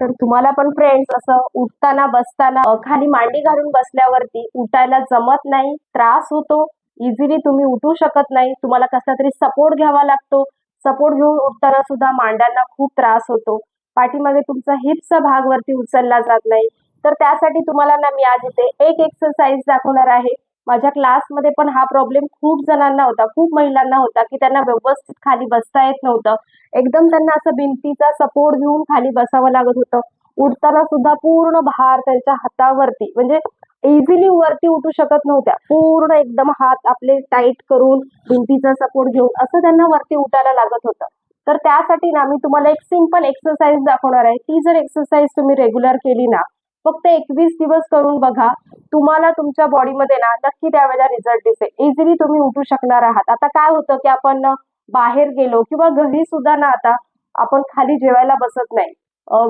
तर तुम्हाला पण फ्रेंड्स असं उठताना बसताना खाली मांडी घालून बसल्यावरती उठायला जमत नाही त्रास होतो इझिली तुम्ही उठू शकत नाही तुम्हाला कसला तरी सपोर्ट घ्यावा लागतो. सपोर्ट घेऊन उठताना सुद्धा मांड्यांना खूप त्रास होतो. पाठीमागे तुमचा हिप्सचा भाग वरती उचलला जात नाही. तर त्यासाठी तुम्हाला ना मी आज इथे एक एक्सरसाइज दाखवणार आहे. माझ्या क्लासमध्ये पण हा प्रॉब्लेम खूप जणांना होता खूप महिलांना होता की त्यांना व्यवस्थित खाली बसता येत नव्हतं. एकदम त्यांना असं भिंतीचा सपोर्ट घेऊन खाली बसावं लागत होतं. उठताना सुद्धा पूर्ण भार त्यांच्या हातावरती म्हणजे इझिली वरती उठू शकत नव्हत्या. पूर्ण एकदम हात आपले टाईट करून भिंतीचा सपोर्ट घेऊन असं त्यांना वरती उठायला लागत होतं. तर त्यासाठी ना मी तुम्हाला एक सिंपल एक्सरसाइज दाखवणार आहे. ती जर एक्सरसाइज तुम्ही रेग्युलर केली ना फक्त एकवीस दिवस करून बघा तुम्हाला तुमच्या बॉडीमध्ये ना नक्की त्यावेळेला रिझल्ट दिसेल. इझिली तुम्ही उठू शकणार आहात. आता काय होतं की आपण बाहेर गेलो किंवा घरी सुद्धा ना आता आपण खाली जेवायला बसत नाही.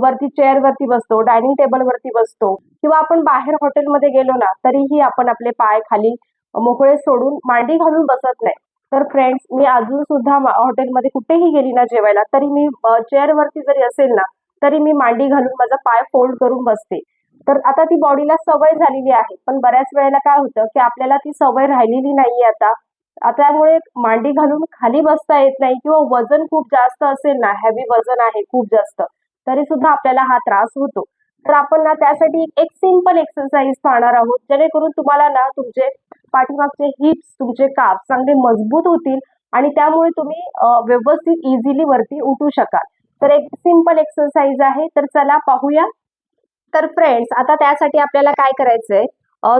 वरती चेअर वरती बसतो डायनिंग टेबल वरती बसतो किंवा आपण बाहेर हॉटेलमध्ये गेलो ना तरीही आपण आपले पाय खाली मोकळे सोडून मांडी घालून बसत नाही. तर फ्रेंड्स मी अजून सुद्धा हॉटेलमध्ये कुठेही गेली ना जेवायला तरी मी चेअर वरती जरी असेल ना तरी मी मांडी घालून माझा पाय फोल्ड करून बसते. तर आता ती बॉडीला सवय झालेली आहे. पण बऱ्याच वेळेला काय होतं की आपल्याला ती सवय राहिलेली नाहीये आता. त्यामुळे मांडी घालून खाली बसता येत नाही किंवा वजन खूप जास्त असेल ना हेवी वजन आहे खूप जास्त तरी सुद्धा आपल्याला हा त्रास होतो. तर आपण ना त्यासाठी एक सिंपल एक्सरसाइज पाहणार आहोत. जेणेकरून तुम्हाला ना तुमचे पाठीमागचे हिप्स तुमचे काप चांगले मजबूत होतील आणि त्यामुळे तुम्ही व्यवस्थित इझिली वरती उठू शकाल. तर एक सिंपल एक्सरसाइज आहे. तर चला पाहूया. तर फ्रेंड्स आता त्यासाठी आपल्याला काय करायचंय?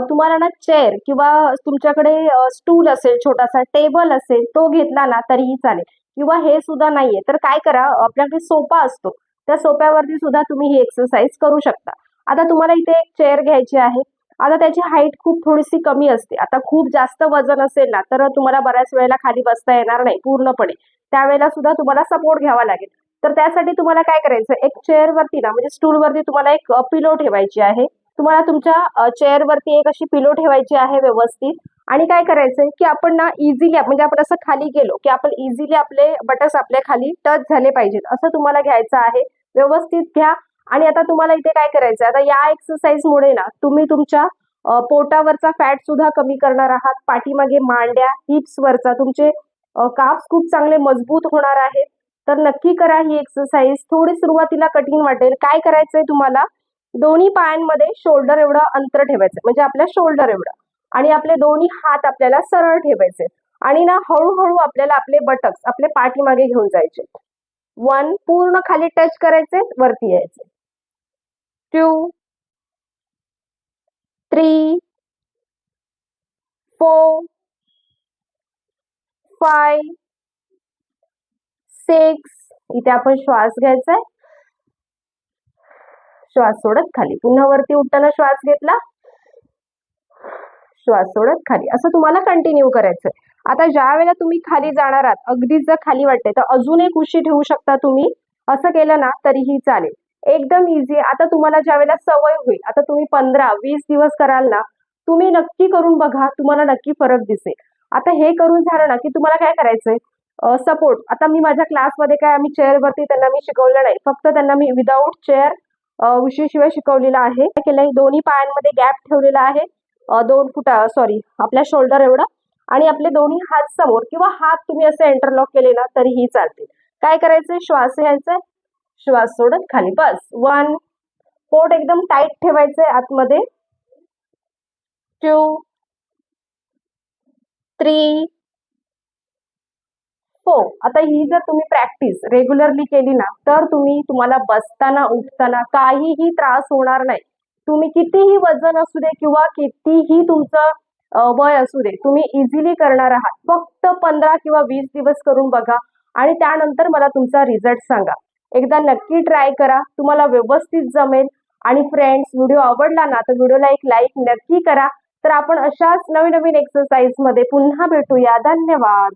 तुम्हाला ना चेअर किंवा तुमच्याकडे स्टूल असेल छोटासा टेबल असेल तो घेतला ना तरीही चालेल. किंवा हे सुद्धा नाहीये. तर काय करा आपल्याकडे सोफा असतो. त्या सोप्यावरती सुद्धा तुम्ही ही एक्सरसाइज करू शकता. आता तुम्हाला इथे एक चेअर घ्यायची आहे. आता त्याची हाईट खूप थोडीशी कमी असते. आता खूप जास्त वजन असेल ना तर तुम्हाला बऱ्याच वेळेला खाली बसता येणार नाही पूर्णपणे. त्यावेळेला सुद्धा तुम्हाला सपोर्ट घ्यावा लागेल. तर त्यासाठी तुम्हाला काय करायचं? एक चेअर वरती ना म्हणजे स्टूल वरती तुम्हाला एक पिलो ठेवायची आहे. तुम्हाला तुमच्या चेअर वरती एक अशी पिलो ठेवायची आहे व्यवस्थित. आणि काय करायचंय की आपण ना इझिली म्हणजे आपण असं खाली गेलो की आपण इझिली आपले बटन्स आपल्या खाली टच झाले पाहिजेत. असं तुम्हाला घ्यायचं आहे. व्यवस्थित घ्या. आणि आता तुम्हाला इथे काय करायचं आता या एक्सरसाइजमुळे ना तुम्ही तुमच्या पोटावरचा फॅट सुद्धा कमी करणार आहात. पाठीमागे मांड्या हिप्स वरचा तुमचे काप्स खूप चांगले मजबूत होणार आहेत. तर नक्की करा ही एक्सरसाइज थोडी सुरुवातीला कठीण वाटेल. काय करायचंय तुम्हाला? दोन्ही पायांमध्ये शोल्डर एवढं अंतर ठेवायचं म्हणजे आपल्या शोल्डर एवढं. आणि आपले दोन्ही हात आपल्याला सरळ ठेवायचे. आणि ना हळूहळू आपल्याला आपले बटक्स आपले पाठीमागे घेऊन जायचे. वन पूर्ण खाली टच करायचे वरती यायचे. Two three four five six इथे आपण श्वास घ्यायचा आहे श्वास सोडत खाली. पुन्हा वरती उठताना श्वास घेतला. श्वास सोडत खाली. असं तुम्हाला कंटिन्यू करायचंय. आता ज्या वेळेला तुम्ही खाली जाणार आहात अगदीच जर खाली वाटते तर अजून एक उशी ठेवू शकता तुम्ही. असं केलं ना तरीही चालेल. एकदम इझी आता तुम्हाला ज्या वेळेला सवय होईल आता तुम्ही पंधरा वीस दिवस कराल ना तुम्ही नक्की करून बघा. तुम्हाला नक्की फरक दिसेल. आता हे करून झालं ना की तुम्हाला काय करायचंय? सपोर्ट आता मी माझ्या क्लासमध्ये काय आम्ही चेअरवरती त्यांना मी शिकवलं नाही. फक्त त्यांना मी विदाऊट चेअर विषयशिवाय शिकवलेला आहे. काय केलंय? दोन्ही पायांमध्ये गॅप ठेवलेला आहे. दोन फुटा सॉरी आपल्या शोल्डर एवढा. आणि आपले दोन्ही हात समोर किंवा हात तुम्ही असे इंटरलॉक केले ना तरीही चालतील. काय करायचंय? श्वास घ्यायचा श्वास सोडत खाली. बस. वन पोट एकदम टाईट ठेवायचंय आतमध्ये. टू थ्री हो आता ही जर तुम्ही प्रॅक्टिस रेग्युलरली केली ना तर तुम्ही तुम्हाला बसताना उठताना काहीही त्रास होणार नाही. तुम्ही कितीही वजन असू दे किंवा कितीही तुमचं वय असू दे तुम्ही इझिली करणार आहात. फक्त पंधरा किंवा वीस दिवस करून बघा आणि त्यानंतर मला तुमचा रिझल्ट सांगा. एकदा नक्की ट्राय करा तुम्हाला व्यवस्थित जमेल आणि फ्रेंड्स व्हिडिओ आवडला ना तर व्हिडिओला एक लाईक नक्की करा. तर आपण अशाच नवीन नवीन एक्सरसाइजमध्ये पुन्हा भेटूया. धन्यवाद.